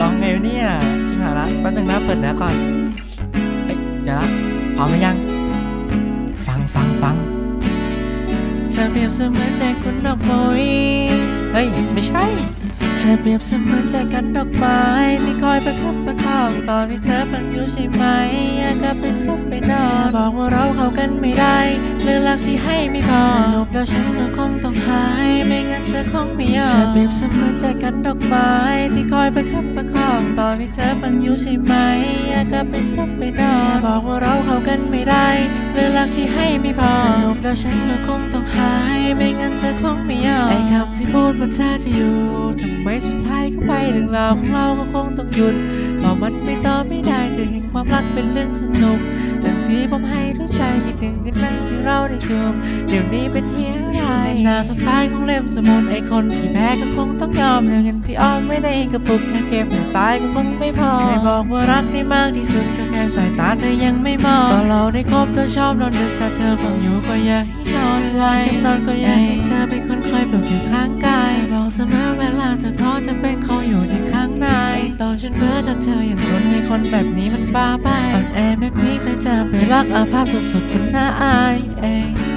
ลองไงวันี่ยชิมหายละแป๊บนึงนะเปิดนะก่อนเอ้ยจะละพร้อมหรือยัง ฟังฟังฟังเธอเปรียบเสมือนแจกันดอกไม้ เฮ้ย ไม่ใช่ เธอเปรียบเสมือนแจกันดอกไม้ที่คอยประคับประคองตอนที่เธอฟังอยู่ใช่ไหมอยากกลับไปซุบไปนอนเธอบอกว่าเราเข้ากันไม่ได้เรื่องรักที่ให้ไม่พอสรุปแล้วฉันก็คงต้องหายไม่งั้นเธอคงไม่ยอมเธอเปรียบเสมือนแจกันดอกไม้ที่คอยประคับประคองตอนที่เธอฟังอยู่ใช่ไหมอยากกลับไปซุบไปนอนเธอบอกว่าเราเข้ากันไม่ได้เรื่องรักที่ให้ไม่พอสรุปแล้วฉันก็คงต้องหาย พูดว่าเธอจะอยู่ทำไมสุดท้ายก็ไปเรื่องราวของเราก็คงต้องหยุดเพราะมันไปต่อไม่ได้จะเห็นความรักเป็นเรื่องสนุกแที่ผมให้ด้วยใจคิดถึงกันนั้นที่เราได้จูบเดี๋ยวนี้เป็นเฮียอะไรหน้าสุดท้ายของเล่มสมุดไอ้คนที่แพ้ก็คงต้องยอมเรื่องเงินที่อ้อมไม่ได้กระปุกแค่เก็บให้ตายก็คงไม่พอเคยบอกว่ารักได้มากที่สุดก็แค่สายตาเธอยังไม่มองตอนเราได้คบเธอชอบนอนดึกถ้าเธอฟังอยู่ก็อยากให้นอนไวฉันนอนก็อยากให้เธอเป็นคนคอยปลุกอยู่ข้างกายเธอบอกเสมอเวลาเธอท้อจะเป็นเขาอยู่ที่ข้างใน ของฉันเพ้อถ้าเธอยังทนในคนแบบนี้มันบ้าไปอ่อนแอแบบนี้ใครจะไปรักอาภาพสุดๆมันน่าอายเอง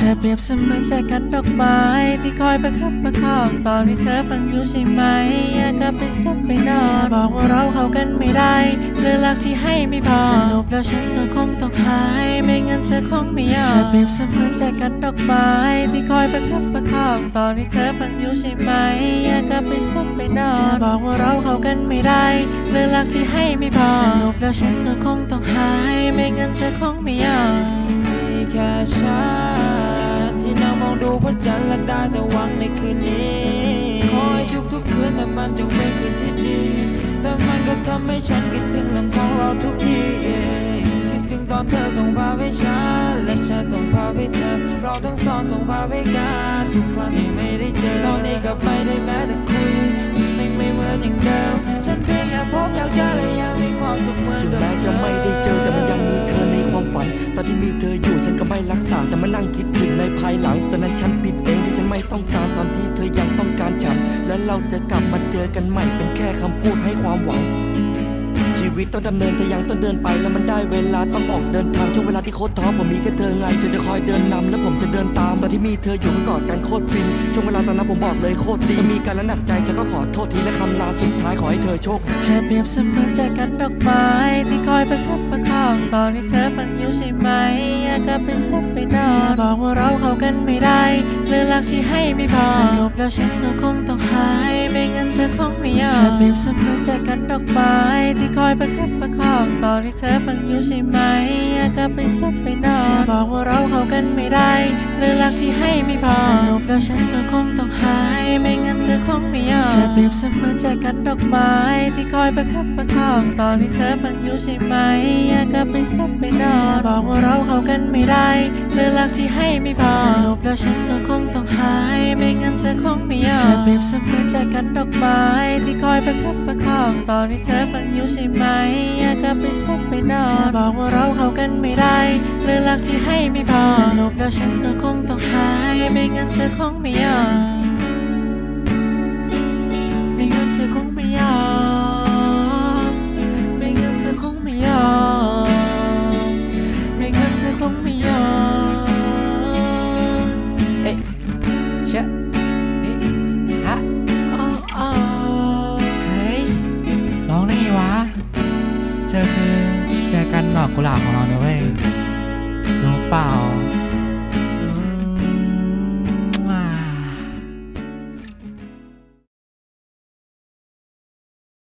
ธอเปรียบเสมือนใจกันดอกไม้ที่คอยประคับประคองตอนที่เธอฟังอยู่ใช่ไหมอยากกลับไปซบไปนอนเธอบอกว่าเราเข้ากันไม่ได้เรื่องรักที่ให้ไม่พอสรุปแล้วฉันก็คงต้องหายไม่งั้นเธอคงไม่ยอมเธอเปรียบเสมือนใจกันดอกไม้ที่คอยประคับประคองตอนที่เธอฟังอยู่ใช่ไหมอยากกลับไปซบไปนอนเธอบอกว่าเราเข้ากันไม่ได้เรื่องรักที่ให้ไม่พอสรุปแล้วฉันก็คงต้องหายไม่งั้นเธอคงไม่ยอม แค่ฉันที่นั่งมองดูพระจันทร์และได้แต่หวังในคืนนี้ คอยทุกๆคืนแต่มันจงเป็นคืนที่ดี แต่มันก็ทำให้ฉันคิดถึงเรื่องของเราทุกทีคิดถึงตอนเธอส่งภาพให้ฉันและฉันส่งภาพให้เธอ เราทั้งสองส่งภาพให้กันทุกครั้งที่ไม่ได้เจอตอนนี้ก็ไม่ได้แม้แต่คุยทุกสิ่งไม่เหมือนอย่างเดิมฉันเพียงอยากพบอยากเจอและอยากมีความสุขเหมือนถึงเดิมจะไม่ได้ อนที่มีเธออยู่ฉันก็ไม่รักษาแต่มานั่งคิดถึงในภายหลังตอนนั้นฉันผิดเองที่ฉันไม่ต้องการตอนที่เธอยังต้องการฉัน และเราจะกลับมาเจอกันใหม่เป็นแค่คำพูดให้ความหวัง ชีวิตต้องดำเนินแต่ยังต้องเดินไปแล้วมันได้เวลาต้องออกเดินทางช่วงเวลาที่โคตรท้อผมมีแค่เธอไงเธอจะคอยเดินนำแล้วผมจะเดินตามตอนที่มีเธออยู่ก็กอดกันโคตรฟินช่วงเวลาตอนนั้นผมบอกเลยโคตรดีถ้ามีการและหนักใจฉันก็ขอโทษทีและคำลาสุดท้ายขอให้เธอโชคเธอเปรียบเสมือนใจกันดอกไม้ที่คอยประคับประคองตอนที่เธอฟังอยู่ใช่ไหมอยากกลับไปซุบไปนอนเธอบอกว่าเราเข้ากันไม่ได้เรื่องรักที่ให้ไม่พอสรุปแล้วฉันก็คงต้องหายไม่งั้นเธอคงไม่ยอมเธอเปรียบเสมือนใจกันดอกไม้ที่คอยประคับประคองตอนที่เธอฟังอยู่ใช่ไหมอยากกลับไปซุบไปนอนเธอบอกว่าเราเข้ากันไม่ได้เรื่องรักที่ให้ไม่พอสรุปแล้วฉันก็คงต้องหายไม่งั้นเธอคงไม่ยอมเธอเปรียบเสมือนใจกันดอกไม้ ที่คอยประคับประคองตอนที่เธอฟังอยู่ใช่ไหมอยากกลับไปซุบไปนอนเธอบอกว่าเราเข้ากันไม่ได้เรื่องรักที่ให้ไม่พอสรุปแล้วฉันก็คงต้องหายไม่งั้นเธอคงไม่ยอมเธอเปรียบเสมือนใจกันดอกไม้ ที่คอยประคับประคองตอนที่เธอฟังอยู่ใช่ไหมอยากกลับไปซุบไปนอนเธอบอกว่าเราเข้ากันไม่ได้เรื่องรักที่ให้ไม่พอสรุปแล้วฉันก็คงต้องหาย ไม่งั้นเธอคงไม่ยอมไม่ ดอกกุหลาบของเรานะเว้ยรู้เปล่า